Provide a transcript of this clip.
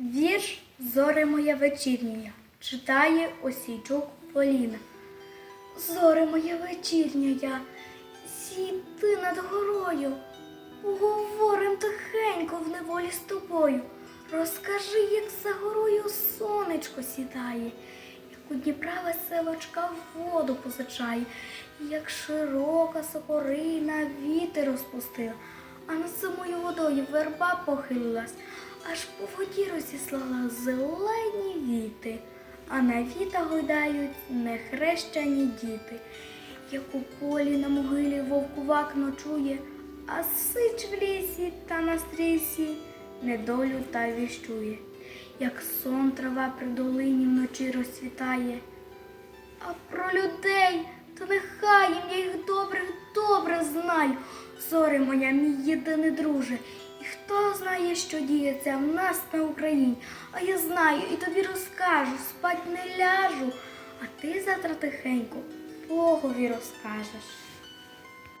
Вірш Зоре моя вечірня читає Осійчук Поліна. Зоре моя вечірня, сіти над горою, поговорим тихенько в неволі з тобою. Розкажи, як за горою сонечко сідає, як у Дніпра веселочка воду позичає, як широка сокорина вітер розпустила, а над самою водою верба похилилась, аж по воді розіслала зелені віти, а на віта гойдають нехрещені діти. Як у полі на могилі вовкувак ночує, а сич в лісі та на стрісі недолю та віщує, як сон трава при долині вночі розцвітає. А про людей, то нехай знаю. Зоре моя, мій єдиний друже. І хто знає, що діється в нас на Україні, а я знаю і тобі розкажу, спать не ляжу, а ти завтра тихенько Богові розкажеш.